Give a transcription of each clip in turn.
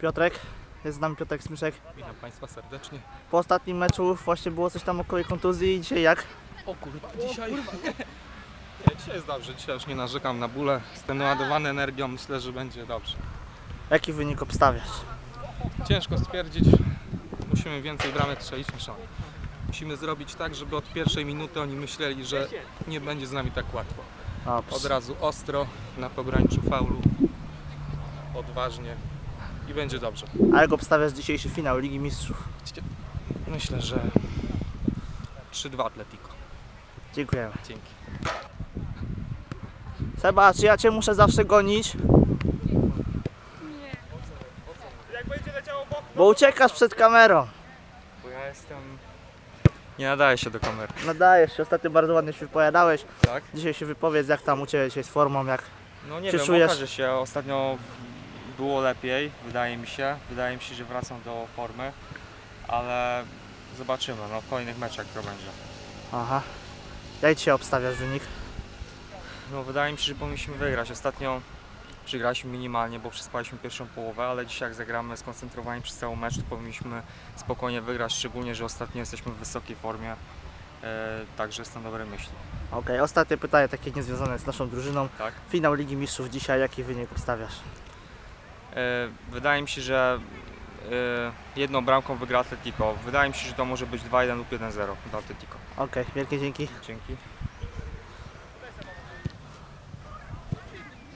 Piotrek, jest z nami Piotrek Smyszek. Witam Państwa serdecznie. Po ostatnim meczu właśnie było coś tam około kontuzji, dzisiaj jak? O kurwa, dzisiaj... dzisiaj jest dobrze, dzisiaj już nie narzekam na bóle. Jestem naładowany energią, myślę, że będzie dobrze. Jaki wynik obstawiasz? Ciężko stwierdzić, musimy więcej bramek strzelić niż oni. Musimy zrobić tak, żeby od pierwszej minuty oni myśleli, że nie będzie z nami tak łatwo. Dobrze. Od razu ostro, na pograniczu faulu, odważnie i będzie dobrze. A jak obstawiasz dzisiejszy finał Ligi Mistrzów? Myślę, że 3-2 Atletico. Dziękujemy. Dzięki. Seba, czy ja Cię muszę zawsze gonić? Bo uciekasz przed kamerą. Bo ja jestem... Nie nadaję się do kamery. Nadajesz się, ostatnio bardzo ładnie się wypowiadałeś. Tak? Dzisiaj się wypowiedz, jak tam u Ciebie dzisiaj z formą, jak... No nie Czy wiem, czujesz- okaże się. Ostatnio było lepiej, wydaje mi się. Wydaje mi się, że wracam do formy. Ale zobaczymy, no w kolejnych meczach to będzie. Aha. Jak dzisiaj obstawiasz wynik? No wydaje mi się, że powinniśmy wygrać. Ostatnio przegraliśmy minimalnie, bo przespaliśmy pierwszą połowę, ale dzisiaj jak zagramy skoncentrowani przez cały mecz, to powinniśmy spokojnie wygrać, szczególnie, że ostatnio jesteśmy w wysokiej formie. E, także jestem dobrej myśli. Okej, ostatnie pytanie, takie niezwiązane z naszą drużyną. Tak? Finał Ligi Mistrzów dzisiaj, jaki wynik obstawiasz? E, Wydaje mi się, że e, jedną bramką wygra Atletico. Wydaje mi się, że to może być 2-1 lub 1-0 dla Atletico. Okej, wielkie dzięki. Dzięki.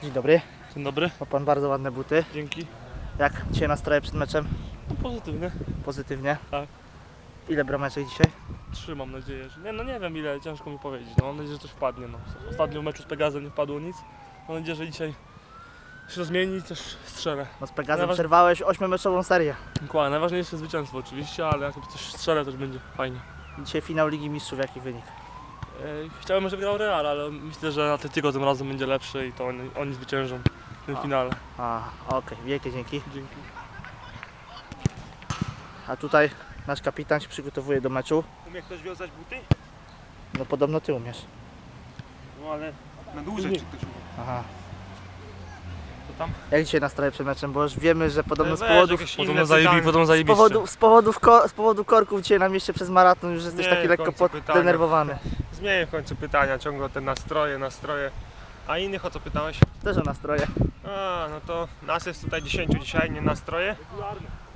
Dzień dobry. Dzień dobry, Ma Pan bardzo ładne buty. dzięki. Jak dzisiaj nastroje przed meczem? Pozytywnie. Pozytywnie? Tak. Ile brameczek dzisiaj? Trzy mam nadzieję, że. Nie, no nie wiem ile, ciężko mi powiedzieć. No, mam nadzieję, że coś wpadnie. No. W ostatnim meczu z Pegazem nie wpadło nic. Mam nadzieję, że dzisiaj się zmieni i też strzelę. No z Pegazem Najważ- przerwałeś ośmiomeczową serię. Dokładnie, najważniejsze zwycięstwo oczywiście, ale jak coś strzelę też będzie fajnie. Dzisiaj finał Ligi Mistrzów, jaki wynik? Chciałbym, żeby wygrał Real, ale myślę, że Atletico tym razem będzie lepszy i to oni, oni zwyciężą w tym A. finale. A, okej, wielkie dzięki. Dzięki. A tutaj nasz kapitan się przygotowuje do meczu. Umie ktoś wiązać buty? No podobno Ty umiesz. No ale na dłużej czy ktoś umie? Aha. Tam? Jak dzisiaj nastroje przed meczem? Bo już wiemy, że podobno z Weź powodów, jakieś Podobno, zajebi, pytanie. podobno z zajebiście. powodu, z, powodów ko, z powodu korków dzisiaj na mieście przez maraton już jesteś Nie, taki w lekko końcu pytania. poddenerwowany. Zmienię w końcu pytania, ciągle te nastroje, nastroje. A innych o co pytałeś? Też o nastroje. A, no to nas jest tutaj 10 dzisiaj, nie nastroje.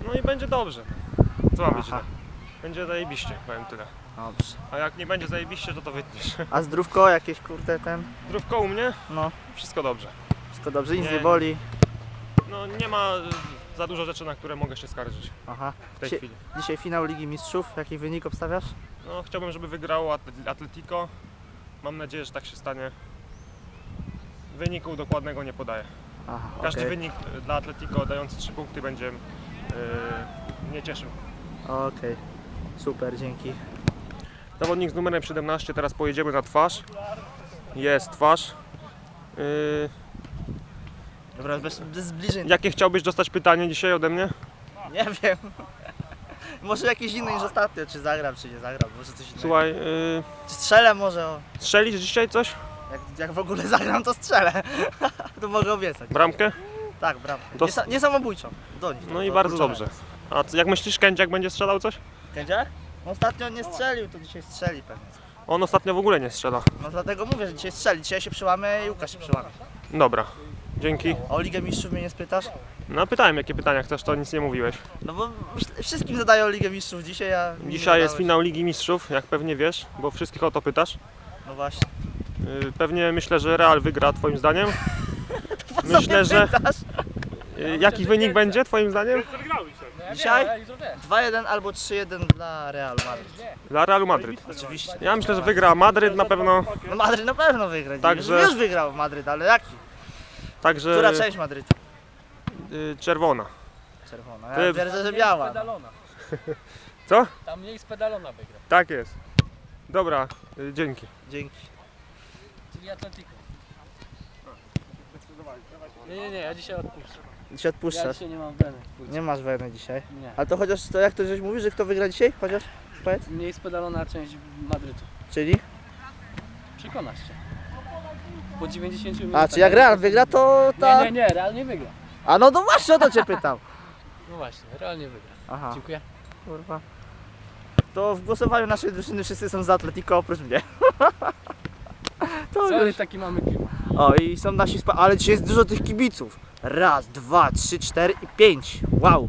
No i będzie dobrze. Co ma być Aha. źle? Będzie zajebiście, powiem tyle. Dobrze. A jak nie będzie zajebiście, to to wytniesz. A zdrówko jakieś kurde ten? Zdrówko u mnie? No, Wszystko dobrze. Wszystko dobrze, nic nie, Nie. boli. No nie ma y, za dużo rzeczy, na które mogę się skarżyć Aha. w tej Sie- chwili. Dzisiaj finał Ligi Mistrzów, jaki wynik obstawiasz? No chciałbym, żeby wygrało Atl- Atletico. Mam nadzieję, że tak się stanie. Wyniku dokładnego nie podaję. Aha, Każdy okej. wynik y, dla Atletico dający 3 punkty będzie yy, mnie cieszył. Okej, super, dzięki. Zawodnik z numerem 17, teraz pojedziemy na twarz. Jest twarz. Yy, Dobra, bez, bez zbliżeń. jakie chciałbyś dostać pytanie dzisiaj ode mnie? Nie wiem. może jakieś inne niż ostatnio, czy zagram, czy nie zagram, może coś innego. Słuchaj, yy, Czy strzelę może, o. strzelisz dzisiaj coś? Jak, jak w ogóle zagram, to strzelę. to mogę obiecać. Bramkę? Tak, brawo. To Nie, sa- nie samobójczą. Do nich. No i do- bardzo kluczowe. dobrze. A co- jak myślisz, Kędziak będzie strzelał coś? Kędziak? Ostatnio nie strzelił, to dzisiaj strzeli pewnie. On ostatnio w ogóle nie strzela. No dlatego mówię, że dzisiaj strzeli. Dzisiaj się przyłamie i Łukasz się przyłamie. Dobra, dzięki. A o Ligę Mistrzów mnie nie spytasz? No pytałem, jakie pytania chcesz, to nic nie mówiłeś. No bo wszystkim zadają o Ligę Mistrzów dzisiaj, a... Dzisiaj jest finał Ligi Mistrzów, jak pewnie wiesz, bo wszystkich o to pytasz. No właśnie. Yy, Pewnie myślę, że Real wygra twoim zdaniem. Myślę, że- pytasz? Yy, Jaki wynik będzie twoim zdaniem? Dzisiaj 2-1 albo 3-1 dla Realu Madryt. Dla Realu Madryt. Oczywiście. Ja myślę, że wygra Madryt na pewno. No Madryt na pewno wygra. Także- Także... Już wygrał Madryt, ale jaki? Także Która część Madrytu? yy, czerwona. Czerwona. Ty- Ja twierdzę, że biała. Pedalona. Co? Tam mniej z pedalona wygra. Tak jest. Dobra, yy, dzięki. Dzięki. Czyli Atletico. Nie, nie, nie, ja dzisiaj odpuszczę. Dzisiaj Ja odpuszczasz. dzisiaj nie mam weny. Nie masz weny dzisiaj. Nie. Ale to chociaż, to jak to żeś mówił, że kto wygra dzisiaj? Chociaż, powiedz. Mniej z pedalona część Madrytu. Czyli? Przekonasz się. Po 90 minutach. A, czy jak Real wygra, to ta... Nie, nie, nie, Real nie wygra. A no to właśnie o to cię pytam. No właśnie, realnie wygra. Aha, Dziękuję. kurwa. To w głosowaniu naszej drużyny wszyscy są za Atletico oprócz mnie. to Cały już. taki mamy klimat. O i są nasi spa... ale dzisiaj jest dużo tych kibiców. Raz, dwa, trzy, cztery i pięć. Wow.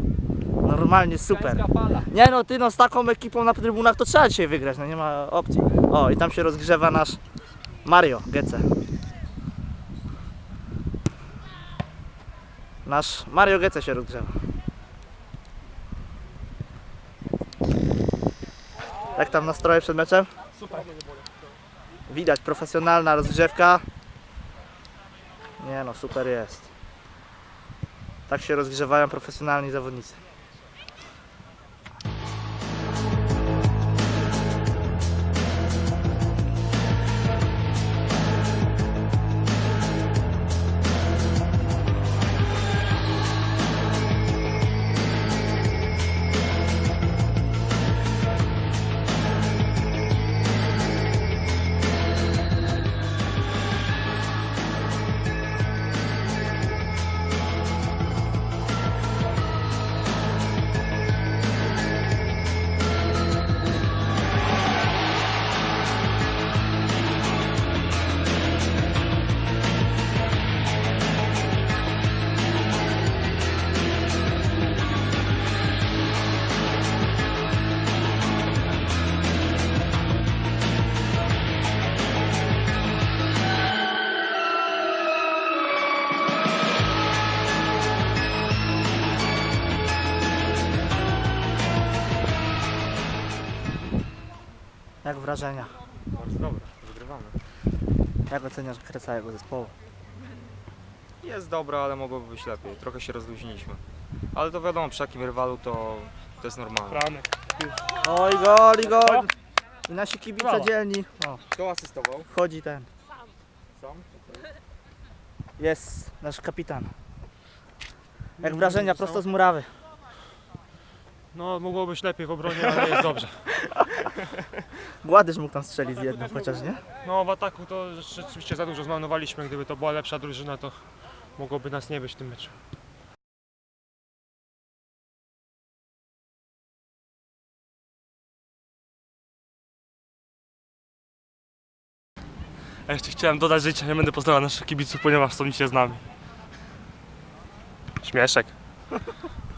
Normalnie super. Fala. Nie no, ty no z taką ekipą na trybunach to trzeba dzisiaj wygrać, no nie ma opcji. O i tam się rozgrzewa nasz Mario Gece. Nasz Mario Gece się rozgrzewa. Jak tam nastroje przed meczem? Super. Widać, profesjonalna rozgrzewka. Nie no, super jest. Tak się rozgrzewają profesjonalni zawodnicy. Jak wrażenia? Bardzo dobrze, wygrywamy. Jak oceniasz grę całego zespołu? Jest dobra, ale mogłoby być lepiej. Trochę się rozluźniliśmy. Ale to wiadomo, przy takim rywalu to, to jest normalne. Franek. Oj, gol, i gol! I nasi kibice Brawo. dzielni. O, Kto asystował? wchodzi ten. Sam? Jest nasz kapitan. Jak wrażenia prosto z murawy. No mogło być lepiej w obronie, ale jest dobrze. Gładyż mógł tam strzelić z jednym chociaż, nie? No w ataku to rzeczywiście za dużo zmarnowaliśmy. Gdyby to była lepsza drużyna, to mogłoby nas nie być w tym meczu. A jeszcze chciałem dodać, że dzisiaj nie będę pozdrawiał naszych kibiców, ponieważ są dzisiaj z nami. Śmieszek.